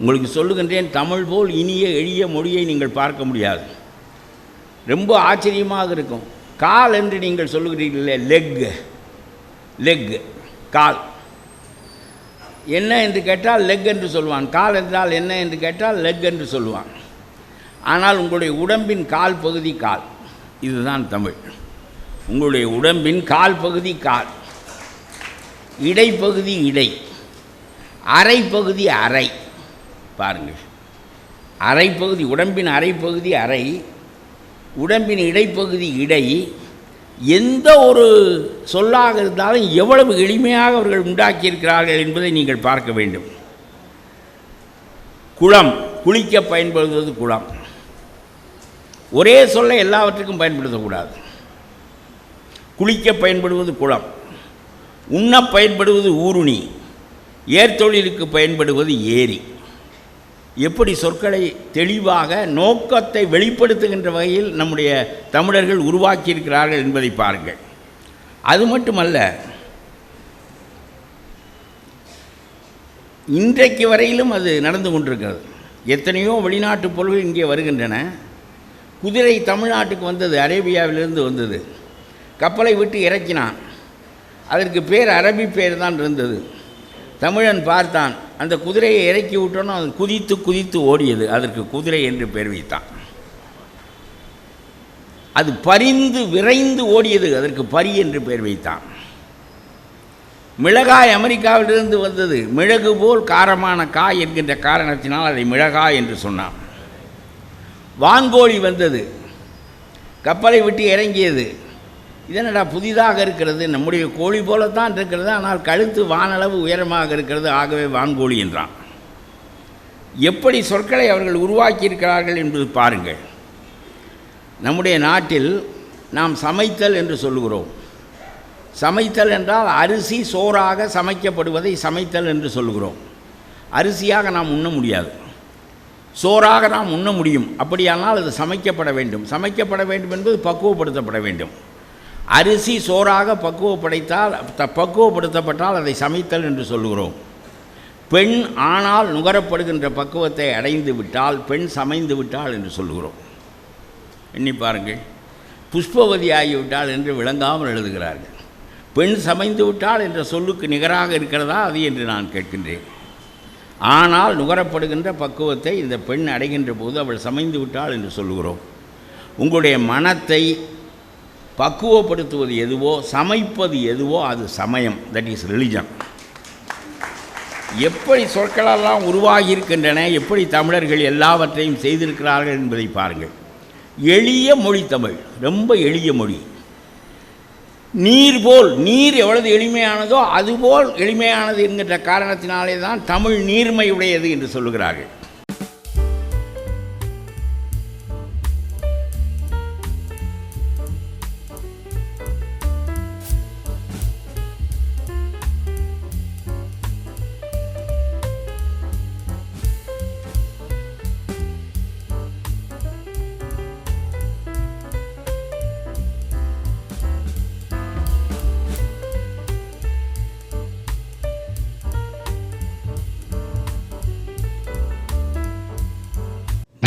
உங்களுக்கு சொல்லுகின்றேன் தமிழ் போல் இனிய எளிய மொழியை நீங்கள் பார்க்க முடியாது. ரொம்ப ஆச்சரியமாக இருக்கும். கால் என்று நீங்கள் சொல்லுகிறீர்களே லெக் லெக் கால். என்ன என்று கேட்டால் லெக் என்று சொல்வான். கால் என்றால் என்ன என்று கேட்டால் லெக் என்று சொல்லுவான் ஆனால் உங்களுடைய உடம்பின் கால் பகுதி கால். இதுதான் தமிழ். உங்களுடைய உடம்பின் கால் பகுதி கால். இடைப்பகுதி இடை. அரை பகுதி அரை. பாருங்கள் அரைப்பகுதி உடம்பின் அரைப்பகுதி அரை உடம்பின் இடைப்பகுதி இடை. எந்த ஒரு சொல்லாக இருந்தாலும் எவ்வளவு எளிமையாக அவர்கள் உண்டாக்கியிருக்கிறார்கள் என்பதை நீங்கள் பார்க்க வேண்டும். குளம் குளிக்க பயன்படுவது குளம். ஒரே சொல்லை எல்லாவற்றுக்கும் பயன்படுத்தக்கூடாது. குளிக்க பயன்படுவது குளம். உண்ண பயன்படுவது ஊருணி. ஏர்தொழிலுக்கு பயன்படுவது ஏரி. எப்படி சொற்களை தெளிவாக நோக்கத்தை வெளிப்படுத்துகின்ற வகையில் நம்முடைய தமிழர்கள் உருவாக்கியிருக்கிறார்கள் என்பதை பாருங்கள். அது மட்டுமல்ல இன்றைக்கு வரையிலும் அது நடந்து கொண்டிருக்கிறது. எத்தனையோ வெளிநாட்டு பொருள்கள் இங்கே வருகின்றன. குதிரை தமிழ்நாட்டுக்கு வந்தது அரேபியாவிலிருந்து வந்தது. கப்பலை விட்டு இறக்கினான். அதற்கு பேர் அரபி பேர் தான் இருந்தது. தமிழன் பார்த்தான். அந்த குதிரையை இறக்கி விட்டோன்னு அது குதித்து குதித்து ஓடியது. அதற்கு குதிரை என்று பெயர் வைத்தான். அது பரிந்து விரைந்து ஓடியது. அதற்கு பரி என்று பெயர் வைத்தான். மிளகாய் அமெரிக்காவிலிருந்து வந்தது. மிளகு போல் காரமான காய் என்கின்ற காரணத்தினால் அதை மிளகாய் என்று சொன்னான். வான்கோழி வந்தது. கப்பலை விட்டு இறங்கியது. இதனடா புதிதாக இருக்கிறது. நம்முடைய கோழி போலத்தான் இருக்கிறது. ஆனால் கழுத்து வானளவு உயரமாக இருக்கிறது. ஆகவே வான்கோழி என்றான். எப்படி சொற்களை அவர்கள் உருவாக்கியிருக்கிறார்கள் என்பது பாருங்கள். நம்முடைய நாட்டில் நாம் சமைத்தல் என்று சொல்லுகிறோம். சமைத்தல் என்றால் அரிசி சோறாக சமைக்கப்படுவதை சமைத்தல் என்று சொல்லுகிறோம். அரிசியாக நாம் உண்ண முடியாது. சோறாக நாம் உண்ண முடியும். அப்படியானால் அது சமைக்கப்பட வேண்டும். சமைக்கப்பட வேண்டும் என்பது பக்குவப்படுத்தப்பட வேண்டும். அரிசி சோறாக பக்குவப்படைத்தால் த- பக்குவப்படுத்தப்பட்டால் அதை சமைத்தல் என்று சொல்லுகிறோம். பெண் ஆனால் நுகரப்படுகின்ற பக்குவத்தை அடைந்து விட்டால் பெண் சமைந்து விட்டாள் என்று சொல்கிறோம் எண்ணி பாருங்கள். புஷ்பவதி ஆகிவிட்டாள் என்று விளங்காமல் எழுதுகிறார்கள். பெண் சமைந்து விட்டாள் என்ற சொல்லுக்கு நிகராக இருக்கிறதா? அது என்று நான் கேட்கின்றேன். ஆனால் நுகரப்படுகின்ற பக்குவத்தை இந்த பெண் அடைகின்ற போது அவள் சமைந்து விட்டாள் என்று சொல்லுகிறோம். உங்களுடைய மனத்தை பக்குவப்படுத்துவது எதுவோ சமைப்பது எதுவோ அது சமயம். தட் இஸ் ரிலிஜன் எப்படி சொற்களெல்லாம் உருவாகி இருக்கின்றன எப்படி தமிழர்கள் எல்லாவற்றையும் செய்திருக்கிறார்கள் என்பதை பாருங்கள். எளிய மொழி தமிழ் ரொம்ப எளிய மொழி. நீர் போல் நீர் எவ்வளவு எளிமையானதோ அதுபோல் எளிமையானது என்கின்ற காரணத்தினாலே தான் தமிழ் நீர்மையுடையது என்று சொல்லுகிறார்கள்.